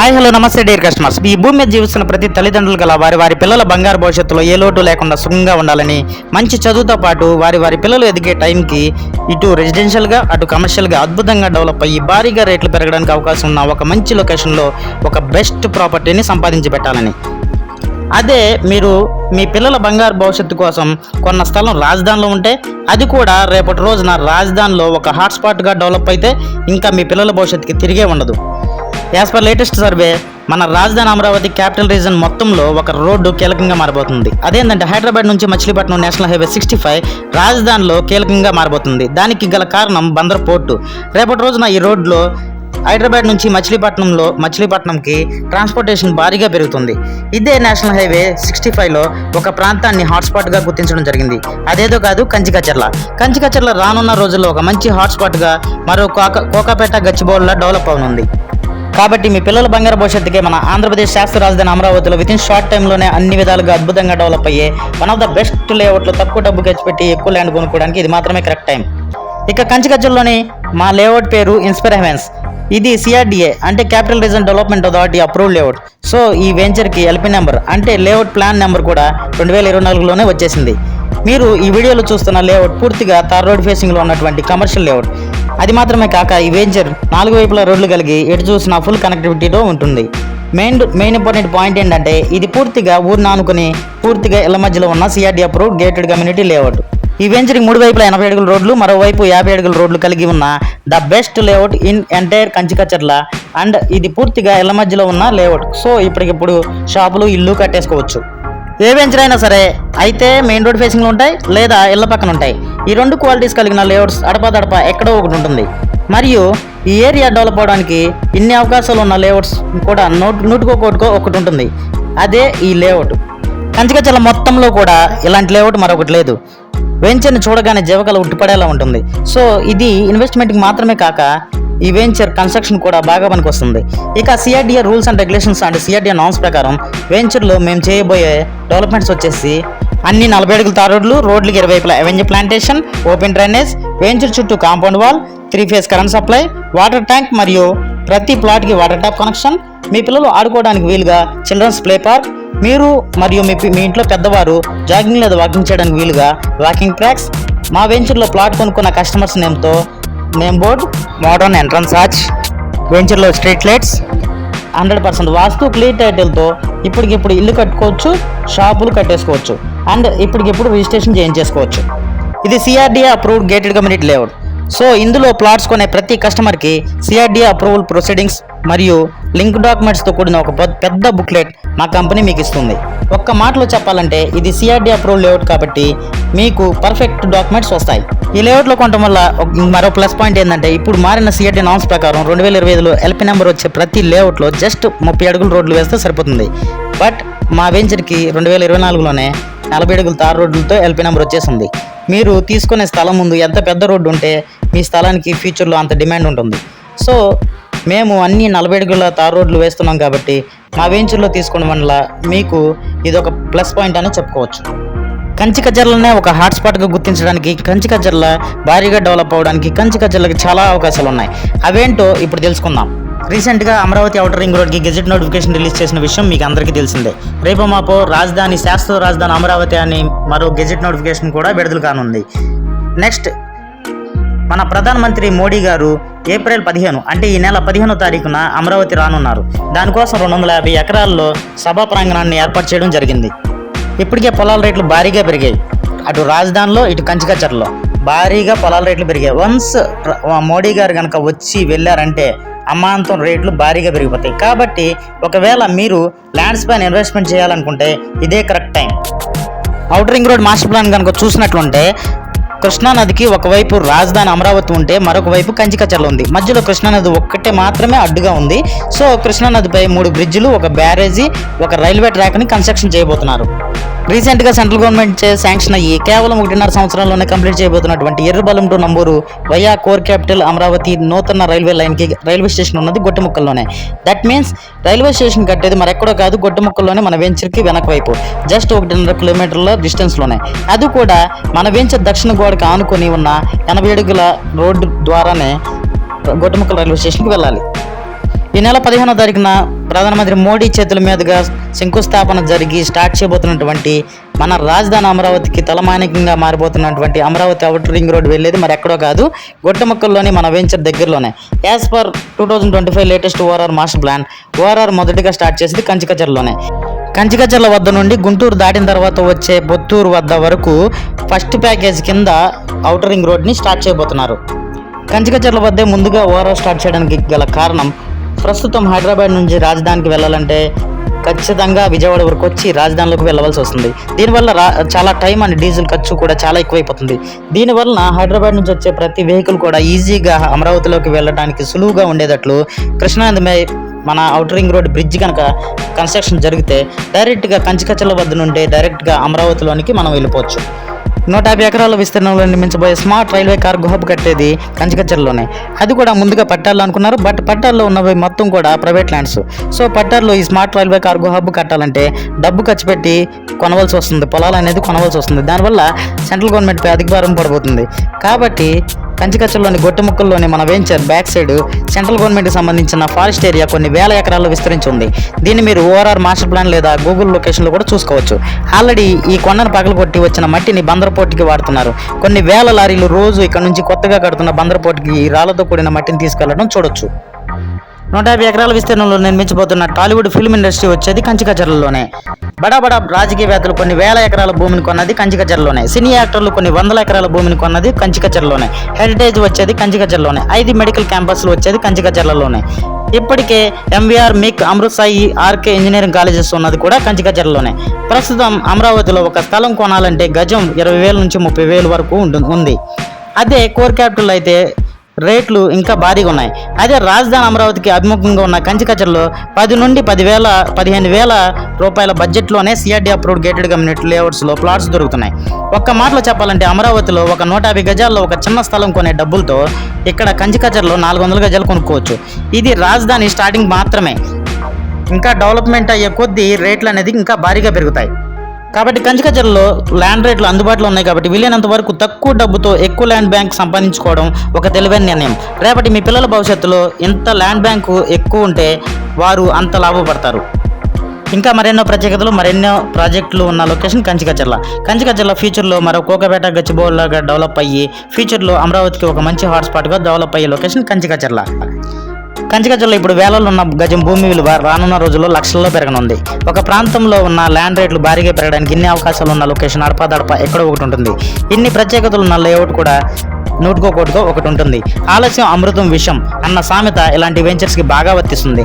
Hi hello నమస్తే dear customers ఈ భూమి మీద జీవిస్తున్న ప్రతి తల్లిదండ్రులు గల వారి వారి పిల్లల బంగారు భవిష్యత్తులో ఏ లోటు లేకుండా సుఖంగా ఉండాలని మంచి చదువుతో పాటు వారి వారి పిల్లలు ఎదిగే టైంకి ఇటు రెసిడెన్షియల్గా అటు కమర్షియల్గా అద్భుతంగా డెవలప్ అయ్యి భారీగా రేట్లు పెరగడానికి అవకాశం ఉన్న ఒక మంచి లొకేషన్లో ఒక బెస్ట్ ప్రాపర్టీని సంపాదించి పెట్టాలని. అదే మీరు మీ పిల్లల బంగారు భవిష్యత్తు కోసం కొన్న స్థలం రాజధానిలో ఉంటే అది కూడా రేపటి రోజున రాజధానిలో ఒక హాట్స్పాట్గా డెవలప్ అయితే ఇంకా మీ పిల్లల భవిష్యత్తుకి తిరిగే ఉండదు. యాజ్ పర్ లేటెస్ట్ సర్వే మన రాజధాని అమరావతి క్యాపిటల్ రీజన్ మొత్తంలో ఒక రోడ్డు కీలకంగా మారబోతుంది. అదేంటంటే హైదరాబాద్ నుంచి Machilipatnam national highway sixty five రాజధానిలో కీలకంగా మారబోతుంది. దానికి గల కారణం బందర్ పోర్టు. రేపటి రోజున ఈ రోడ్లో హైదరాబాద్ నుంచి మచిలీపట్నంలో మచిలీపట్నంకి ట్రాన్స్పోర్టేషన్ భారీగా పెరుగుతుంది. ఇదే నేషనల్ హైవే సిక్స్టీ ఫైవ్లో ఒక ప్రాంతాన్ని హాట్స్పాట్గా గుర్తించడం జరిగింది. అదేదో కాదు కంచికచర్ల. కంచికచర్ల రానున్న రోజుల్లో ఒక మంచి హాట్స్పాట్గా మరో కోక కోకాపేట గచ్చిబౌల్లా డెవలప్ అవనుంది. కాబట్టి మీ పిల్లల బంగారు భవిష్యత్తుకే మన ఆంధ్రప్రదేశ్ శాస్త్ర రాజధాని అమరావతిలో విత్ ఇన్ షార్ట్ టైంలోనే అన్ని విధాలుగా అద్భుతంగా డెవలప్ అయ్యే వన్ ఆఫ్ ద బెస్ట్ లేఅవుట్లో తక్కువ డబ్బు ఖర్చు పెట్టి ఎక్కువ ల్యాండ్ కొనుక్కోవడానికి ఇది మాత్రమే కరెక్ట్ టైం ఇక కంచికజ్జల్లోని మా లేఅవుట్ పేరు ఇన్స్పైర్ హెవెన్స్ ఇది సిఆర్డిఏ అంటే capital region development authority approved layout so ఈ వెంచర్కి ఎల్పి నెంబర్ అంటే లేఅవుట్ ప్లాన్ నెంబర్ కూడా రెండు వేల ఇరవై నాలుగులోనే వచ్చేసింది. మీరు ఈ వీడియోలో చూస్తున్న లేఅవుట్ పూర్తిగా తార్ రోడ్ ఫేసింగ్లో ఉన్నటువంటి కమర్షియల్ లేఅవుట్ అది మాత్రమే కాక ఈ వెంచర్ నాలుగు వైపుల రోడ్లు కలిగి ఎటు చూసిన ఫుల్ కనెక్టివిటీతో ఉంటుంది. మెయిన్ మెయిన్ ఇంపార్టెంట్ పాయింట్ ఏంటంటే ఇది పూర్తిగా ఊరిని ఆనుకుని పూర్తిగా ఇళ్ళ మధ్యలో ఉన్న CRD approved gated community layout ఈ వెంచర్కి మూడు వైపుల ఎనభై అడుగుల రోడ్లు మరోవైపు యాభై అడుగుల రోడ్లు కలిగి ఉన్న the best layout in entire Kanchikacherla and ఇది పూర్తిగా ఇళ్ళ మధ్యలో ఉన్న లేఅవుట్ సో ఇప్పటికిప్పుడు షాపులు ఇల్లు కట్టేసుకోవచ్చు. ఏ వెంచర్ అయినా సరే అయితే మెయిన్ రోడ్ ఫేసింగ్లో ఉంటాయి లేదా ఇళ్ళ పక్కన ఉంటాయి. ఈ రెండు క్వాలిటీస్ కలిగిన లేఅవుట్స్ అడపదడప ఎక్కడో ఒకటి ఉంటుంది. మరియు ఈ ఏరియా డెవలప్ అవడానికి ఇన్ని అవకాశాలు ఉన్న లేఅవుట్స్ కూడా నోటు నూటికో కోటికో ఒకటి ఉంటుంది. అదే ఈ లేఅవుట్ కంచికచల మొత్తంలో కూడా ఇలాంటి లేఅవుట్ మరొకటి లేదు. వెంచర్ని చూడగానే జీవకళ ఉట్టిపడేలా ఉంటుంది. సో ఇది ఇన్వెస్ట్మెంట్కి మాత్రమే కాక ఈ వెంచర్ కన్స్ట్రక్షన్ కూడా బాగా పనికొస్తుంది. ఇక CRDA rules and regulations and CRDA norms ప్రకారం వెంచర్లో మేము చేయబోయే డెవలప్మెంట్స్ వచ్చేసి అన్ని నలభై అడుగుల తార్ రోడ్లు రోడ్లకి ఇరువైపులా అవెంజర్ ప్లాంటేషన్ ఓపెన్ డ్రైనేజ్ వెంచర్ చుట్టూ compound wall three phase current supply water tank మరియు ప్రతి ప్లాట్కి వాటర్ ట్యాప్ కనెక్షన్ మీ పిల్లలు ఆడుకోవడానికి వీలుగా చిల్డ్రన్స్ ప్లే పార్క్ మీరు మరియు మీ మీ ఇంట్లో పెద్దవారు జాగింగ్ లేదా వాకింగ్ చేయడానికి వీలుగా వాకింగ్ ట్రాక్స్ మా వెంచర్లో ప్లాట్ కొనుక్కున్న customers నేమ్తో name board modern entrance arch వెంచర్లో street lights hundred percent vastu clear టైటిల్తో ఇప్పటికిప్పుడు ఇల్లు కట్టుకోవచ్చు షాపులు కట్టేసుకోవచ్చు అండ్ ఇప్పటికిప్పుడు రిజిస్ట్రేషన్ చేయించేసుకోవచ్చు. ఇది CRDA approved gated community layout so ఇందులో ప్లాట్స్ కొనే ప్రతి కస్టమర్కి సిఆర్డీ అప్రూవల్ ప్రొసీడింగ్స్ మరియు లింక్ డాక్యుమెంట్స్తో కూడిన ఒక పెద్ద- బుక్లెట్ మా కంపెనీ మీకు ఇస్తుంది. ఒక్క మాటలో చెప్పాలంటే ఇది సిఆర్డీ అప్రూవల్ లేఅవుట్ కాబట్టి మీకు పర్ఫెక్ట్ డాక్యుమెంట్స్ వస్తాయి. ఈ లేఅవుట్లో కొనడం వల్ల మరో ప్లస్ పాయింట్ ఏంటంటే ఇప్పుడు మారిన సిఆర్డీ నామ్స్ ప్రకారం రెండు వేల ఇరవై ఐదులో ఎల్పీ నెంబర్ వచ్చే ప్రతి లేఅవుట్లో జస్ట్ ముప్పై అడుగులు రోడ్లు వేస్తే సరిపోతుంది. బట్ మా వెంచర్కి రెండు వేల ఇరవై నాలుగులోనే నలభై అడుగుల తారు రోడ్లతో ఎల్పీ నెంబర్ వచ్చేసింది. మీరు తీసుకునే స్థలం ముందు ఎంత పెద్ద రోడ్డు ఉంటే మీ స్థలానికి ఫ్యూచర్లో అంత డిమాండ్ ఉంటుంది. సో మేము అన్ని నలభై అడుగుల తార్ రోడ్లు వేస్తున్నాం కాబట్టి మా వెంచర్లో తీసుకోవడం వల్ల మీకు ఇది ఒక ప్లస్ పాయింట్ అని చెప్పుకోవచ్చు. కంచి కజ్జర్లనే ఒక హాట్స్పాట్గా గుర్తించడానికి కంచి కజ్జర్ల భారీగా డెవలప్ అవ్వడానికి కంచి కజ్జర్లకు చాలా అవకాశాలు ఉన్నాయి. అవేంటో ఇప్పుడు తెలుసుకుందాం. రీసెంట్గా అమరావతి అవుటర్ రింగ్ రోడ్కి గెజెట్ నోటిఫికేషన్ రిలీజ్ చేసిన విషయం మీకు అందరికీ తెలిసిందే. రేపు మాపో రాజధాని శాశ్వత రాజధాని అమరావతి అని మరో గెజెట్ నోటిఫికేషన్ కూడా విడుదల కానుంది. నెక్స్ట్ మన ప్రధానమంత్రి మోడీ గారు ఏప్రిల్ పదిహేను అంటే ఈ నెల పదిహేనో తారీఖున అమరావతి రానున్నారు. దానికోసం రెండు వందల యాభై ఎకరాల్లో సభా ప్రాంగణాన్ని ఏర్పాటు చేయడం జరిగింది. ఇప్పటికే పొలాల రేట్లు భారీగా పెరిగాయి. అటు రాజధానిలో ఇటు కంచికచ్చర్లో భారీగా పొలాల రేట్లు పెరిగాయి. వన్స్ మోడీ గారు కనుక వచ్చి వెళ్ళారంటే అమాంతం రేట్లు భారీగా పెరిగిపోతాయి. కాబట్టి ఒకవేళ మీరు ల్యాండ్స్ పైన ఇన్వెస్ట్మెంట్ చేయాలనుకుంటే ఇదే correct time. Outer ring road master plan కనుక చూసినట్లుంటే కృష్ణానదికి ఒకవైపు రాజధాని అమరావతి ఉంటే మరొక వైపు కంచికచర్ల ఉంది. మధ్యలో కృష్ణానది ఒక్కటే మాత్రమే అడ్డుగా ఉంది. సో కృష్ణానదిపై మూడు బ్రిడ్జిలు ఒక బ్యారేజీ ఒక రైల్వే ట్రాక్ని కన్స్ట్రక్షన్ చేయబోతున్నారు. రీసెంట్గా సెంట్రల్ గవర్నమెంట్ శాంక్షన్ అయ్యి కేవలం ఒకటిన్నర సంవత్సరాల్లోనే complete చేయబోతున్నటువంటి Errabalam to Namburu via core capital Amaravati నూతన రైల్వే లైన్కి రైల్వే స్టేషన్ ఉన్నది గొట్టముక్కల్లోనే. దట్ మీన్స్ రైల్వే స్టేషన్ కట్టేది మరెక్కడో కాదు గొట్టముక్కల్లోనే మన వెంచర్కి వెనక వైపు జస్ట్ ఒకటిన్నర కిలోమీటర్ల డిస్టెన్స్లోనే అది కూడా మన వెంచర్ దక్షిణ గోడకు ఆనుకొని ఉన్న ఎనభై అడుగుల రోడ్డు ద్వారానే గొట్టముక్కల రైల్వే స్టేషన్కి వెళ్ళాలి. ఈ నెల పదిహేనో తారీఖున ప్రధానమంత్రి మోడీ చేతుల మీదుగా శంకుస్థాపన జరిగి స్టార్ట్ చేయబోతున్నటువంటి మన రాజధాని అమరావతికి తలమానికంగా మారిపోతున్నటువంటి అమరావతి అవుటర్ రింగ్ రోడ్ వెళ్ళేది మరి ఎక్కడో కాదు గొట్టముక్కల్లోని మన వెంచర్ దగ్గరలోనే. As per two thousand twenty five latest ORR master plan ORR మొదటిగా స్టార్ట్ చేసింది కంచికచర్లోనే కంచికచర్ల వద్ద నుండి గుంటూరు దాటిన తర్వాత వచ్చే బొత్తూరు వద్ద వరకు ఫస్ట్ ప్యాకేజ్ కింద అవుటర్ రింగ్ రోడ్ని స్టార్ట్ చేయబోతున్నారు. కంచికచర్ల వద్దే ముందుగా ఓఆర్ఆర్ స్టార్ట్ చేయడానికి గల కారణం ప్రస్తుతం హైదరాబాద్ నుంచి రాజధానికి వెళ్ళాలంటే ఖచ్చితంగా విజయవాడ వరకు వచ్చి రాజధానిలోకి వెళ్ళవలసి వస్తుంది. దీనివల్ల రా చాలా టైం అండ్ డీజిల్ ఖర్చు కూడా చాలా ఎక్కువైపోతుంది. దీనివల్ల హైదరాబాద్ నుంచి వచ్చే ప్రతి వెహికల్ కూడా ఈజీగా అమరావతిలోకి వెళ్ళడానికి సులువుగా ఉండేటట్లు కృష్ణానది మే మన outer ring ring road bridge కనుక కన్స్ట్రక్షన్ జరిగితే డైరెక్ట్గా కంచికచ్చల వద్ద నుండి డైరెక్ట్గా అమరావతిలోనికి మనం వెళ్ళిపోవచ్చు. నూట యాభై ఎకరాల విస్తీర్ణంలో నిర్మించబోయే స్మార్ట్ రైల్వే కార్గో హబ్ కట్టేది కంచికచ్చర్లోనే అది కూడా ముందుగా పట్టాలు అనుకున్నారు బట్ పట్టాల్లో ఉన్నవి మొత్తం కూడా ప్రైవేట్ ల్యాండ్స్ సో పట్టాల్లో ఈ స్మార్ట్ రైల్వే కార్గో హబ్ కట్టాలంటే డబ్బు ఖర్చు పెట్టి కొనవలసి వస్తుంది పొలాలు అనేది కొనవలసి వస్తుంది. దానివల్ల సెంట్రల్ గవర్నమెంట్పై అధిక భారం పడిపోతుంది కాబట్టి కంచికచ్చల్లోని గొట్టముక్కల్లోని మన వెంచర్ బ్యాక్ సైడ్ సెంట్రల్ గవర్నమెంట్కి సంబంధించిన ఫారెస్ట్ ఏరియా కొన్ని వేల ఎకరాల్లో విస్తరించి ఉంది. దీన్ని మీరు ఓఆర్ఆర్ మాస్టర్ ప్లాన్ లేదా గూగుల్ లొకేషన్లో కూడా చూసుకోవచ్చు. ఆల్రెడీ ఈ కొండను పగలగొట్టి వచ్చిన మట్టిని బందరపోటుకి వాడుతున్నారు. కొన్ని వేల లారీలు రోజు ఇక్కడ నుంచి కొత్తగా కడుతున్న బందరపోటుకి ఈ రాళ్ళతో కూడిన మట్టిని తీసుకెళ్ళడం చూడొచ్చు. నూట యాభై ఎకరాల విస్తీర్ణంలో నిర్మించబోతున్న టాలీవుడ్ ఫిల్మ్ ఇండస్ట్రీ వచ్చేది కంచికచర్లలోనే. బడా బడా రాజకీయవేత్తలు కొన్ని వేల ఎకరాల భూమిని కొన్నది కంచికచర్లోనే సినీ యాక్టర్లు కొన్ని వందల ఎకరాల భూమిని కొన్నది కంచికచర్లోనే హెరిటేజ్ వచ్చేది కంచికచర్లోనే ఐదు మెడికల్ క్యాంపస్లు వచ్చేది కంచికచర్లలోనే. ఇప్పటికే MVR MIC Amrit Sai RK engineering colleges ఉన్నది కూడా కంచికచర్లలోనే. ప్రస్తుతం అమరావతిలో ఒక స్థలం కొనాలంటే గజం ఇరవై వేల నుంచి ముప్పై వేలు వరకు ఉంటుంది ఉంది. అదే కోర్ క్యాపిటల్ అయితే రేట్లు ఇంకా భారీగా ఉన్నాయి. అదే రాజధాని అమరావతికి అభిముఖంగా ఉన్న కంచికచర్లో పది నుండి పదివేల పదిహేను వేల రూపాయల బడ్జెట్లోనే సిఆర్డీ అప్రూవ్డ్ గేటెడ్ కమ్యూనిటీ లేఅవుట్స్లో ప్లాట్స్ దొరుకుతున్నాయి. ఒక్క మాటలో చెప్పాలంటే అమరావతిలో ఒక నూట యాభై గజాల్లో ఒక చిన్న స్థలం కొనే డబ్బులతో ఇక్కడ కంచికచర్లో నాలుగు వందల గజాలు కొనుక్కోవచ్చు. ఇది రాజధాని స్టార్టింగ్ మాత్రమే. ఇంకా డెవలప్మెంట్ అయ్యే కొద్దీ రేట్లు అనేది ఇంకా భారీగా పెరుగుతాయి. కాబట్టి కంచికచర్లో ల్యాండ్ రేట్లు అందుబాటులో ఉన్నాయి కాబట్టి వీలైనంత వరకు తక్కువ డబ్బుతో ఎక్కువ ల్యాండ్ బ్యాంక్ సంపాదించుకోవడం ఒక తెలివైన నిర్ణయం. రేపటి మీ పిల్లల భవిష్యత్తులో ఎంత ల్యాండ్ బ్యాంకు ఎక్కువ ఉంటే వారు అంత లాభపడతారు. ఇంకా మరెన్నో ప్రత్యేకతలు మరెన్నో ప్రాజెక్టులు ఉన్న లొకేషన్ కంచికచర్ల కంచికచర్ల ఫ్యూచర్లో మరో కోకపేట గచ్చిబౌల్లాగా డెవలప్ అయ్యి ఫ్యూచర్లో అమరావతికి ఒక మంచి హాట్స్పాట్గా డెవలప్ అయ్యే లొకేషన్ కంచికచర్ల కంచికచర్లో ఇప్పుడు వేలలో ఉన్న గజం భూమి విలువ రానున్న రోజుల్లో లక్షల్లో పెరగనుంది. ఒక ప్రాంతంలో ఉన్న ల్యాండ్ రేట్లు భారీగా పెరగడానికి ఇన్ని అవకాశాలు ఉన్న లొకేషన్ అడపాదడప ఎక్కడో ఒకటి ఉంటుంది. ఇన్ని ప్రత్యేకతలు ఉన్న లేఅవుట్ కూడా నూటికో కోటికో ఒకటి ఉంటుంది. ఆలస్యం అమృతం విషం అన్న సామెత ఇలాంటి వెంచర్స్కి బాగా వర్తిస్తుంది.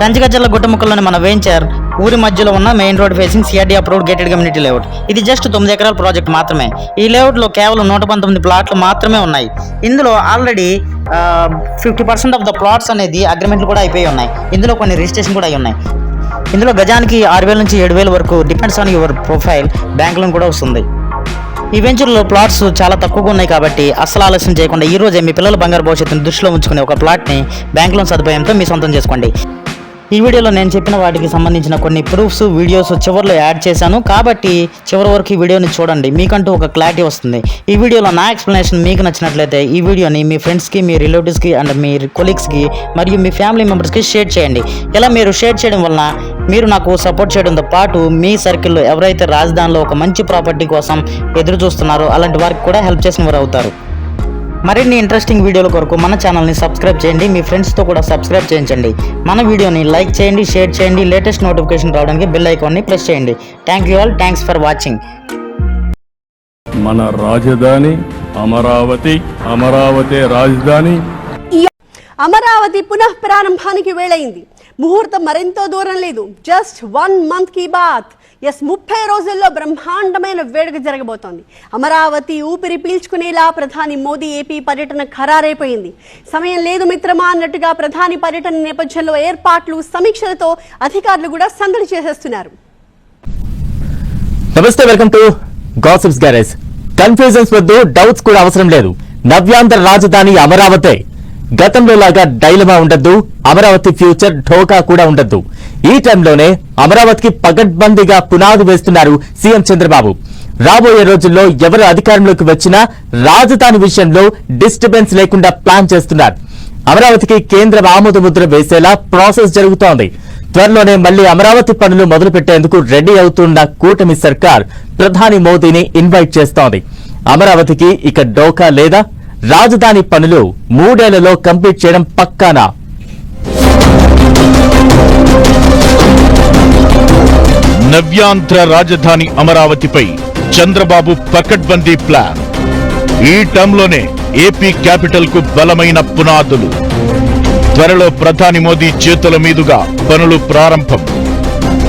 కంచికచర్ల గుట్టముక్కల్లోని మన వెంచర్ ఊరి మధ్యలో ఉన్న main road facing CRD approved gated community layout ఇది జస్ట్ తొమ్మిది ఎకరాల ప్రాజెక్ట్ మాత్రమే. ఈ లేఅవుట్లో కేవలం నూట పంతొమ్మిది ప్లాట్లు మాత్రమే ఉన్నాయి. ఇందులో already fifty percent of the plots అనేది అగ్రిమెంట్లు కూడా అయిపోయి ఉన్నాయి. ఇందులో కొన్ని రిజిస్ట్రేషన్ కూడా అయి ఉన్నాయి. ఇందులో గజానికి ఆరు వేల నుంచి ఏడు వేల వరకు depends on your profile bank loan కూడా వస్తుంది. ఈ వెంచర్లో ప్లాట్స్ చాలా తక్కువగా ఉన్నాయి కాబట్టి అస్సలు ఆలస్యం చేయకుండా ఈ రోజే మీ పిల్లల బంగారు భవిష్యత్తును దృష్టిలో ఉంచుకునే ఒక ప్లాట్ని బ్యాంక్ లోన్ సదుపాయంతో మీ సొంతం చేసుకోండి. ఈ వీడియోలో నేను చెప్పిన వాటికి సంబంధించిన కొన్ని ప్రూఫ్స్ వీడియోస్ చివరిలో యాడ్ చేశాను. కాబట్టి చివరి వరకు ఈ వీడియోని చూడండి. మీకంటూ ఒక క్లారిటీ వస్తుంది. ఈ వీడియోలో నా ఎక్స్ప్లెనేషన్ మీకు నచ్చినట్లయితే ఈ వీడియోని మీ ఫ్రెండ్స్కి మీ రిలేటివ్స్కి అండ్ మీ కొలీగ్స్కి మరియు మీ ఫ్యామిలీ మెంబర్స్కి షేర్ చేయండి. ఇలా మీరు షేర్ చేయడం వలన మీరు నాకు సపోర్ట్ చేయడంతో పాటు మీ సర్కిల్లో ఎవరైతే రాజధానిలో ఒక మంచి ప్రాపర్టీ కోసం ఎదురు చూస్తున్నారో అలాంటి వారికి కూడా హెల్ప్ చేసిన వారు అవుతారు. మరిన్ని ఇంట్రెస్టింగ్ వీడియోల కొరకు మన ఛానల్ని సబ్స్క్రైబ్ చేయండి. మీ ఫ్రెండ్స్తో కూడా సబ్స్క్రైబ్ చేయించండి. మన వీడియోని లైక్ చేయండి షేర్ చేయండి. లేటెస్ట్ నోటిఫికేషన్ రావడానికి బెల్ ఐకాన్ని ప్రెస్ చేయండి. Thank you all thanks for watching మన రాజధాని అమరావతి అమరావతి రాజధాని. అమరావతి పునః ప్రారంభానికి వేళైంది ముహూర్తం మరెంతో దూరం లేదు. జస్ట్ వన్ మంత్కి బాత్ ఎస్ ముప్పై రోజుల్లో బ్రహ్మాండమైన వేడుక జరగబోతోంది. అమరావతి ఊపిరి పీల్చుకునేలా ప్రధాని మోదీ ఏపీ పర్యటన ఖరారైపోయింది. సమయం లేదు మిత్రమా అన్నట్టుగా ప్రధాని పర్యటన నేపథ్యంలో ఏర్పాట్లు సమీక్షలతో అధికారులు కూడా సందడి చేసేస్తున్నారు. నమస్తే welcome to gossips garage. Confusions వద్దు డౌట్స్ కూడా అవసరం లేదు. నవ్యాంధ్ర రాజధాని అమరావతే. గతంలో లాగా డైలమా ఉండద్దు అమరావతి ఫ్యూచర్ ఢోకా కూడా ఉండద్దు. ఈ టైంలోనే అమరావతికి పగడ్బందీగా పునాది వేస్తున్నారు సీఎం చంద్రబాబు. రాబోయే రోజుల్లో ఎవరు అధికారంలోకి వచ్చినా రాజధాని విషయంలో డిస్టర్బెన్స్ లేకుండా ప్లాన్ చేస్తున్నారు. అమరావతికి కేంద్రం ఆమోద ముద్ర వేసేలా ప్రాసెస్ జరుగుతోంది. త్వరలోనే మళ్ళీ అమరావతి పనులు మొదలు పెట్టేందుకు రెడీ అవుతున్న కూటమి సర్కార్ ప్రధాని మోదీని ఇన్వైట్ చేస్తోంది. అమరావతికి ఇక డోకా లేదా రాజధాని పనులు మూడేళ్ళలో కంప్లీట్ చేయడం పక్కానా? నవ్యాంధ్ర రాజధాని అమరావతిపై చంద్రబాబు పకడ్బందీ ప్లాన్. ఈ టర్మ్లోనే ఏపీ క్యాపిటల్కు బలమైన పునాదులు. త్వరలో ప్రధాని మోదీ చేతుల మీదుగా పనులు ప్రారంభం.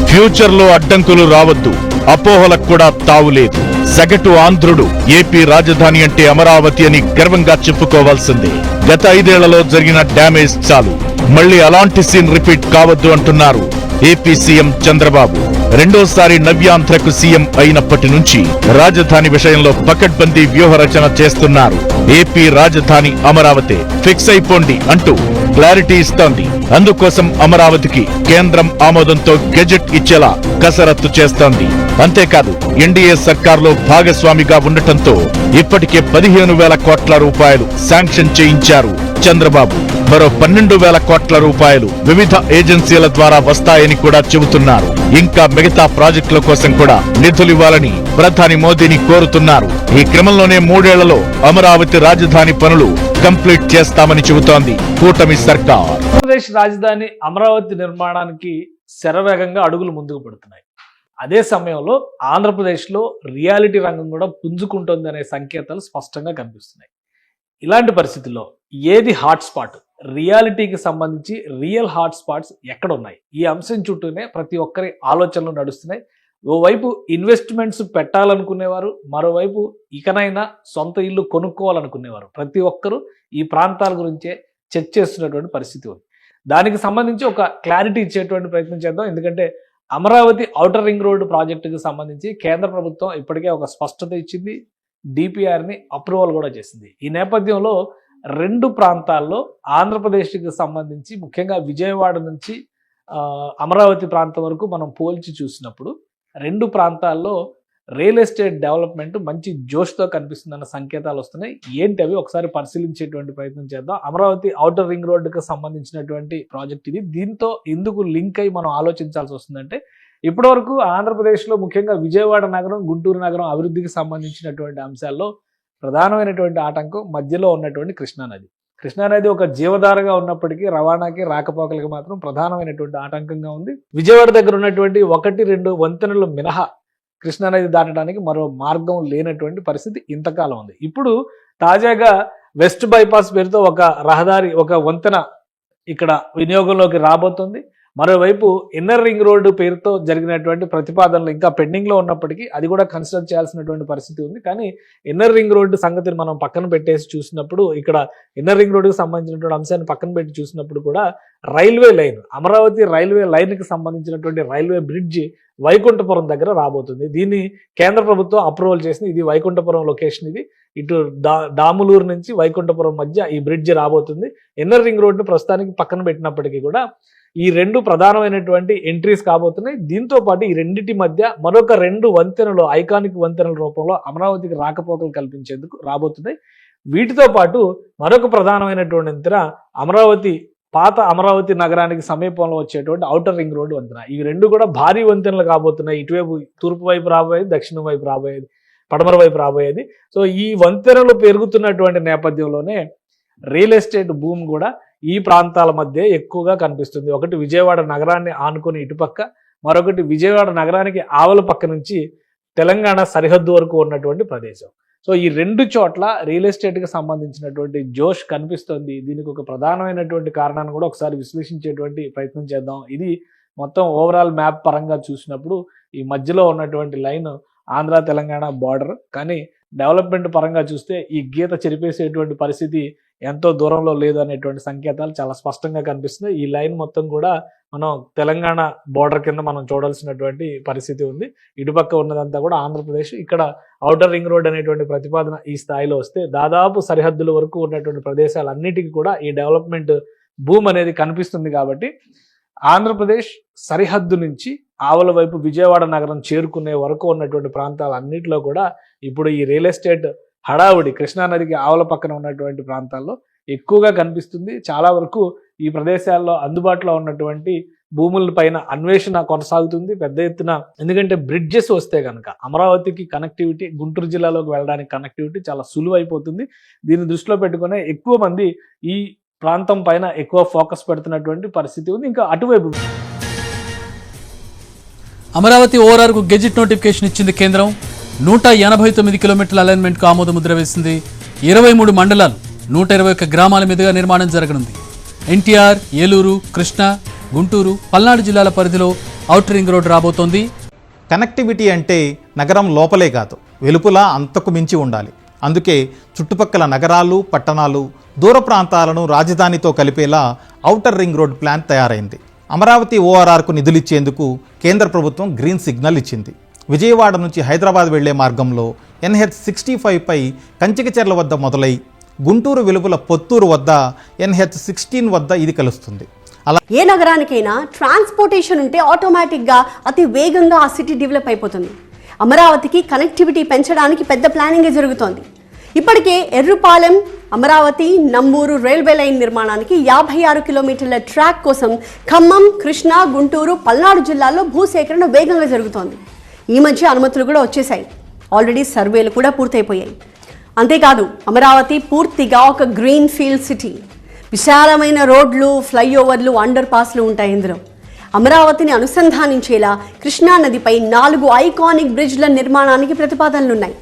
ఫ్యూచర్లో అడ్డంకులు రావద్దు. అపోహలకు కూడా తావులేదు. సగటు ఆంధ్రుడు ఏపీ రాజధాని అంటే అమరావతి అని గర్వంగా చెప్పుకోవాల్సిందే. గత ఐదేళ్ళలో జరిగిన డ్యామేజ్ చాలు. మళ్ళీ అలాంటి సీన్ రిపీట్ కావద్దు అంటున్నారు ఏపీ సీఎం చంద్రబాబు. రెండోసారి నవ్యాంధ్రకు సీఎం అయినప్పటి నుంచి రాజధాని విషయంలో పకడ్బందీ వ్యూహరచన చేస్తున్నారు. ఏపీ రాజధాని అమరావతి. ఫిక్స్ అయిపోండి అంటూ క్లారిటీ ఇస్తోంది. అందుకోసం అమరావతికి కేంద్రం ఆమోదంతో గెజెట్ ఇచ్చేలా కసరత్తు చేస్తోంది. అంతేకాదు ఎన్డీఏ సర్కార్లో భాగస్వామిగా ఉండటంతో ఇప్పటికే పదిహేను వేల కోట్ల రూపాయలు శాంక్షన్ చేయించారు చంద్రబాబు. మరో పన్నెండు వేల కోట్ల రూపాయలు వివిధ ఏజెన్సీల ద్వారా వస్తాయని కూడా చెబుతున్నారు. ఇంకా మిగతా ప్రాజెక్టుల కోసం కూడా నిధులివ్వాలని ప్రధాని మోదీని కోరుతున్నారు. ఈ క్రమంలోనే మూడేళ్ళలో అమరావతి రాజధాని పనులు కంప్లీట్ చేస్తామని చెబుతోంది కూటమి సర్కార్. ఆంధ్రప్రదేశ్ రాజధాని అమరావతి నిర్మాణానికి శరవేగంగా అడుగులు ముందుకు పడుతున్నాయి. అదే సమయంలో ఆంధ్రప్రదేశ్లో రియాలిటీ రంగం కూడా పుంజుకుంటుంది అనే సంకేతాలు స్పష్టంగా కనిపిస్తున్నాయి. ఇలాంటి పరిస్థితుల్లో ఏది హాట్ స్పాట్? రియాలిటీకి సంబంధించి రియల్ హాట్ స్పాట్స్ ఎక్కడ ఉన్నాయి ఈ అంశం చుట్టూనే ప్రతి ఒక్కరి ఆలోచనలు నడుస్తున్నాయి. ఓవైపు ఇన్వెస్ట్మెంట్స్ పెట్టాలనుకునేవారు మరోవైపు ఇకనైనా సొంత ఇల్లు కొనుక్కోవాలనుకునేవారు. ప్రతి ఒక్కరూ ఈ ప్రాంతాల గురించే చర్చ చేస్తున్నటువంటి పరిస్థితి ఉంది. దానికి సంబంధించి ఒక క్లారిటీ ఇచ్చేటువంటి ప్రయత్నం చేద్దాం. ఎందుకంటే అమరావతి ఔటర్ రింగ్ రోడ్డు ప్రాజెక్టుకి సంబంధించి కేంద్ర ప్రభుత్వం ఇప్పటికే ఒక స్పష్టత ఇచ్చింది. డిపిఆర్ని అప్రూవల్ కూడా చేసింది. ఈ నేపథ్యంలో రెండు ప్రాంతాల్లో ఆంధ్రప్రదేశ్కి సంబంధించి ముఖ్యంగా విజయవాడ నుంచి అమరావతి ప్రాంతం వరకు మనం పోల్చి చూసినప్పుడు రెండు ప్రాంతాల్లో రియల్ ఎస్టేట్ డెవలప్మెంట్ మంచి జోష్తో కనిపిస్తుందన్న సంకేతాలు వస్తున్నాయి. ఏంటి అవి? ఒకసారి పరిశీలించేటువంటి ప్రయత్నం చేద్దాం. అమరావతి అవుటర్ రింగ్ రోడ్డుకి సంబంధించినటువంటి ప్రాజెక్ట్ ఇది. దీంతో ఎందుకు లింక్ అయి మనం ఆలోచించాల్సి వస్తుందంటే ఇప్పటివరకు ఆంధ్రప్రదేశ్లో ముఖ్యంగా విజయవాడ నగరం గుంటూరు నగరం అభివృద్ధికి సంబంధించినటువంటి అంశాల్లో ప్రధానమైనటువంటి ఆటంకం మధ్యలో ఉన్నటువంటి కృష్ణానది. కృష్ణానది ఒక జీవధారగా ఉన్నప్పటికీ రవాణాకి రాకపోకలకి మాత్రం ప్రధానమైనటువంటి ఆటంకంగా ఉంది. విజయవాడ దగ్గర ఉన్నటువంటి ఒకటి రెండు వంతెనలు మినహా కృష్ణానది దాటడానికి మరో మార్గం లేనటువంటి పరిస్థితి ఇంతకాలం ఉంది. ఇప్పుడు తాజాగా వెస్ట్ బైపాస్ పేరుతో ఒక రహదారి ఒక వంతెన ఇక్కడ వినియోగంలోకి రాబోతుంది. మరోవైపు ఇన్నర్ రింగ్ రోడ్డు పేరుతో జరిగినటువంటి ప్రతిపాదనలు ఇంకా పెండింగ్లో ఉన్నప్పటికీ అది కూడా కన్సిడర్ చేయాల్సినటువంటి పరిస్థితి ఉంది. కానీ ఇన్నర్ రింగ్ రోడ్డు సంగతిని మనం పక్కన పెట్టేసి చూసినప్పుడు ఇక్కడ ఇన్నర్ రింగ్ రోడ్డుకి సంబంధించినటువంటి అంశాన్ని పక్కన పెట్టి చూసినప్పుడు కూడా రైల్వే లైన్ అమరావతి రైల్వే లైన్కి సంబంధించినటువంటి రైల్వే బ్రిడ్జి వైకుంఠపురం దగ్గర రాబోతుంది. దీన్ని కేంద్ర ప్రభుత్వం అప్రూవల్ చేసింది. ఇది వైకుంఠపురం లొకేషన్ ఇది. ఇటు దా దాములూరు నుంచి వైకుంఠపురం మధ్య ఈ బ్రిడ్జి రాబోతుంది. ఇన్నర్ రింగ్ రోడ్ను ప్రస్తుతానికి పక్కన పెట్టినప్పటికీ కూడా ఈ రెండు ప్రధానమైనటువంటి ఎంట్రీస్ కాబోతున్నాయి. దీంతో పాటు ఈ రెండింటి మధ్య మరొక రెండు వంతెనలు ఐకానిక్ వంతెనల రూపంలో అమరావతికి రాకపోకలు కల్పించేందుకు రాబోతున్నాయి. వీటితో పాటు మరొక ప్రధానమైనటువంటి వంతెన అమరావతి పాత అమరావతి నగరానికి సమీపంలో వచ్చేటువంటి ఔటర్ రింగ్ రోడ్డు వంతెన. ఇవి రెండు కూడా భారీ వంతెనలు కాబోతున్నాయి. ఇటువైపు తూర్పు వైపు రాబోయేది దక్షిణం వైపు రాబోయేది పడమర వైపు రాబోయేది. సో ఈ వంతెనలు పెరుగుతున్నటువంటి నేపథ్యంలోనే రియల్ ఎస్టేట్ భూమి కూడా ఈ ప్రాంతాల మధ్య ఎక్కువగా కనిపిస్తుంది. ఒకటి విజయవాడ నగరాన్ని ఆనుకుని ఇటుపక్క మరొకటి విజయవాడ నగరానికి ఆవల పక్క నుంచి తెలంగాణ సరిహద్దు వరకు ఉన్నటువంటి ప్రదేశం. సో ఈ రెండు చోట్ల రియల్ ఎస్టేట్కి సంబంధించినటువంటి జోష్ కనిపిస్తుంది. దీనికి ఒక ప్రధానమైనటువంటి కారణాన్ని కూడా ఒకసారి విశ్లేషించేటువంటి ప్రయత్నం చేద్దాం. ఇది మొత్తం ఓవరాల్ మ్యాప్ పరంగా చూసినప్పుడు ఈ మధ్యలో ఉన్నటువంటి లైన్ ఆంధ్ర తెలంగాణ బార్డర్ కానీ డెవలప్మెంట్ పరంగా చూస్తే ఈ గీత చెరిపేసేటువంటి పరిస్థితి ఎంతో దూరంలో లేదు అనేటువంటి సంకేతాలు చాలా స్పష్టంగా కనిపిస్తుంది ఈ లైన్ మొత్తం కూడా మనం తెలంగాణ బోర్డర్ కింద మనం చూడాల్సినటువంటి పరిస్థితి ఉంది. ఇటుపక్క ఉన్నదంతా కూడా ఆంధ్రప్రదేశ్. ఇక్కడ ఔటర్ రింగ్ రోడ్ అనేటువంటి ప్రతిపాదన ఈ స్థాయిలో వస్తే దాదాపు సరిహద్దుల వరకు ఉన్నటువంటి ప్రదేశాలన్నిటికీ కూడా ఈ డెవలప్మెంట్ భూమ్ అనేది కనిపిస్తుంది కాబట్టి ఆంధ్రప్రదేశ్ సరిహద్దు నుంచి ఆవల వైపు విజయవాడ నగరం చేరుకునే వరకు ఉన్నటువంటి ప్రాంతాలన్నింటిలో కూడా ఇప్పుడు ఈ రియల్ ఎస్టేట్ హడావుడి కృష్ణానదికి ఆవుల పక్కన ఉన్నటువంటి ప్రాంతాల్లో ఎక్కువగా కనిపిస్తుంది. చాలా వరకు ఈ ప్రదేశాల్లో అందుబాటులో ఉన్నటువంటి భూముల పైన అన్వేషణ కొనసాగుతుంది పెద్ద ఎత్తున. ఎందుకంటే బ్రిడ్జెస్ వస్తే కనుక అమరావతికి కనెక్టివిటీ గుంటూరు జిల్లాలోకి వెళ్ళడానికి కనెక్టివిటీ చాలా సులువు అయిపోతుంది. దీన్ని దృష్టిలో పెట్టుకునే ఎక్కువ మంది ఈ ప్రాంతం పైన ఎక్కువ ఫోకస్ పెడుతున్నటువంటి పరిస్థితి ఉంది. ఇంకా అటువైపు అమరావతి ఓరార్కు గెజిట్ నోటిఫికేషన్ ఇచ్చింది కేంద్రం. నూట ఎనభై తొమ్మిది కిలోమీటర్ల అలైన్మెంట్కు ఆమోదముద్ర వేసింది. ఇరవై మూడు మండలాలు నూట ఇరవై ఒక్క గ్రామాల మీదుగా నిర్మాణం జరగనుంది. ఎన్టీఆర్ ఏలూరు కృష్ణ గుంటూరు పల్నాడు జిల్లాల పరిధిలో ఔటర్ రింగ్ రోడ్ రాబోతోంది. కనెక్టివిటీ అంటే నగరం లోపలే కాదు వెలుపల అంతకు మించి ఉండాలి. అందుకే చుట్టుపక్కల నగరాలు పట్టణాలు దూర ప్రాంతాలను రాజధానితో కలిపేలా ఔటర్ రింగ్ రోడ్ ప్లాన్ తయారైంది. అమరావతి ఓఆర్ఆర్కు నిధులిచ్చేందుకు కేంద్ర ప్రభుత్వం గ్రీన్ సిగ్నల్ ఇచ్చింది. విజయవాడ నుంచి హైదరాబాద్ వెళ్ళే మార్గంలో ఎన్హెచ్ సిక్స్టీ ఫైవ్పై కంచికచెర్ల వద్ద మొదలై గుంటూరు వెలుపల పొత్తూరు వద్ద ఎన్హెచ్ సిక్స్టీన్ వద్ద ఇది కలుస్తుంది. అలా ఏ నగరానికైనా ట్రాన్స్పోర్టేషన్ ఉంటే ఆటోమేటిక్గా అతి వేగంగా ఆ సిటీ డెవలప్ అయిపోతుంది. అమరావతికి కనెక్టివిటీ పెంచడానికి పెద్ద ప్లానింగ్ జరుగుతోంది. ఇప్పటికే ఎర్రుపాలెం అమరావతి నంబూరు రైల్వే లైన్ నిర్మాణానికి యాభై ఆరు కిలోమీటర్ల ట్రాక్ కోసం ఖమ్మం కృష్ణా గుంటూరు పల్నాడు జిల్లాల్లో భూసేకరణ వేగంగా జరుగుతోంది. ఈ మధ్య అనుమతులు కూడా వచ్చేసాయి ఆల్రెడీ సర్వేలు కూడా పూర్తయిపోయాయి. అంతేకాదు అమరావతి పూర్తిగా ఒక గ్రీన్ ఫీల్డ్ సిటీ విశాలమైన రోడ్లు ఫ్లైఓవర్లు అండర్ పాస్లు ఉంటాయి ఇందులో. అమరావతిని అనుసంధానించేలా కృష్ణా నదిపై నాలుగు ఐకానిక్ బ్రిడ్జ్ల నిర్మాణానికి ప్రతిపాదనలున్నాయి.